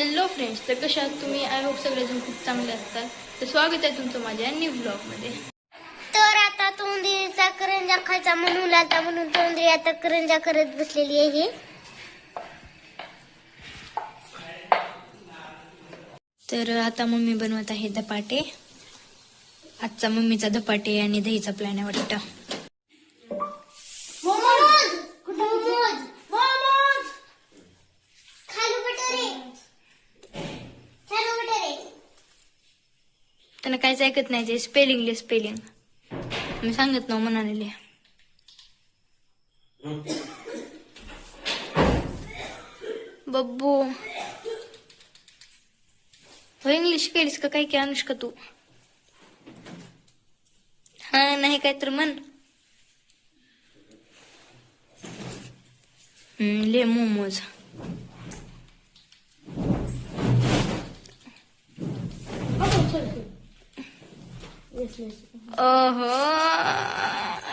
Hello friends तर कशा तुम्ही? आय होप सगळेजण खूप चांगले असतात. तर स्वागत आहे तुमचं माझ्या न्यू ब्लॉगमध्ये तर आता तोंडीचा करंजा खायचा म्हणून आता म्हणून तोंडी आता करंजा करत बसलेली आहे तर आता मम्मी बनवत आहे धपाटे. आजचा मम्मीचा धपाटे आणि दहीचा प्लॅन आहे वाटतं मोमोज मोमोज मोमोज खालू बटारे खालू बटारे त्यांना काहीच ऐकत नाही ते स्पेलिंग ले स्पेलिंग मी सांगत ना म्हणाले बब्बू. हो इंग्लिश केलीस का काय की अनुष्का तू? हा नाही काय तर म्हण. ले मोमोज.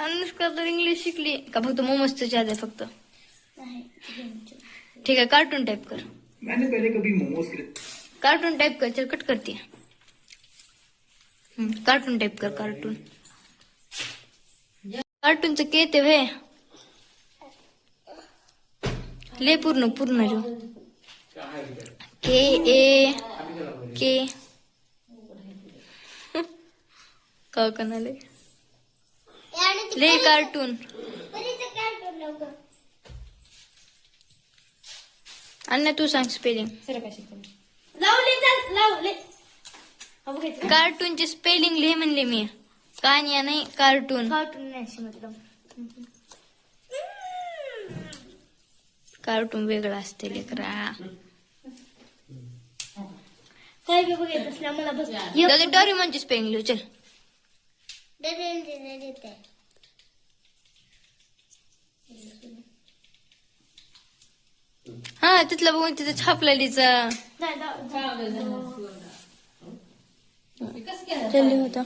अनुष्का तर इंग्लिश शिकली. का फक्त मोमोजचं याद आहे फक्त? ठीक आहे कार्टून टाईप कर. मैंने पहले कभी मोमोज के कार्टून टाईप कर चल कट करते कार्टून टाईप कर कार्टून कार्टूनचं के ते वे ले पूर्ण पूर्ण जो के ए के का कनाले ले कार्टून अन्य तू सांग स्पेलिंग लावले कार्टूनचे स्पेलिंग लिह म्हणले मी. कानिया नाही कार्टून कार्टून नाही मतलब. कार्टून वेगळं असते लेकरा. काय असल्या मला बस दादा डोरेमॉनची स्पेलिंग लिहू चल. हा तिथलं बघून तिथं छापला लिचा चल होता.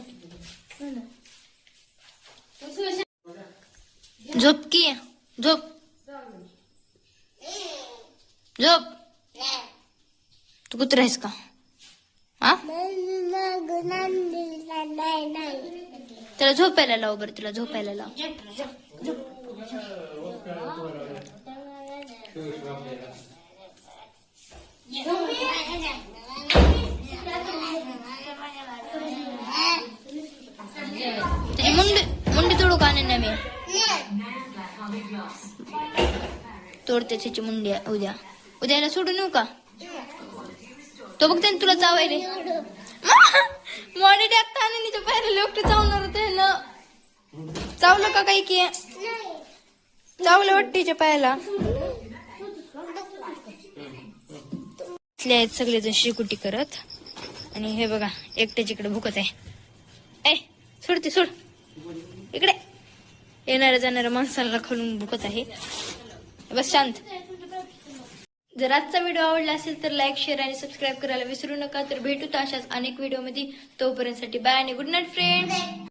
झोप की झोप. झोप. तू कुत्र आहेस का? हा? त्याला झोपायला लाव बरं तुला झोपायला लाव. त्याची मुंडी मुंडी तोडू का नाही मी? तोडते त्याची मुंडी उद्या. उद्याला सोडून येऊ का? तो बघते ना तुला चावायले मॉडी टाकता आणि तिच्या पायऱ्या लोक चावणार होते ना चावलं का काही की? चावलं वाटतेच्या पायाला. इथले आहेत सगळेजण शिकुटी करत. आणि हे बघा एकट्याच इकडे भुकत आहे. ए सोडते सोड. इकडे. येणाऱ्या जाणाऱ्या माणसाला खालून भुकत आहे. बस शांत. जर आजचा व्हिडिओ आवडला असेल तर लाईक शेअर आणि सबस्क्राईब करायला विसरू नका. तर भेटू तर अशाच अनेक व्हिडिओमध्ये तोपर्यंतसाठी बाय आणि गुड नाईट फ्रेंड्स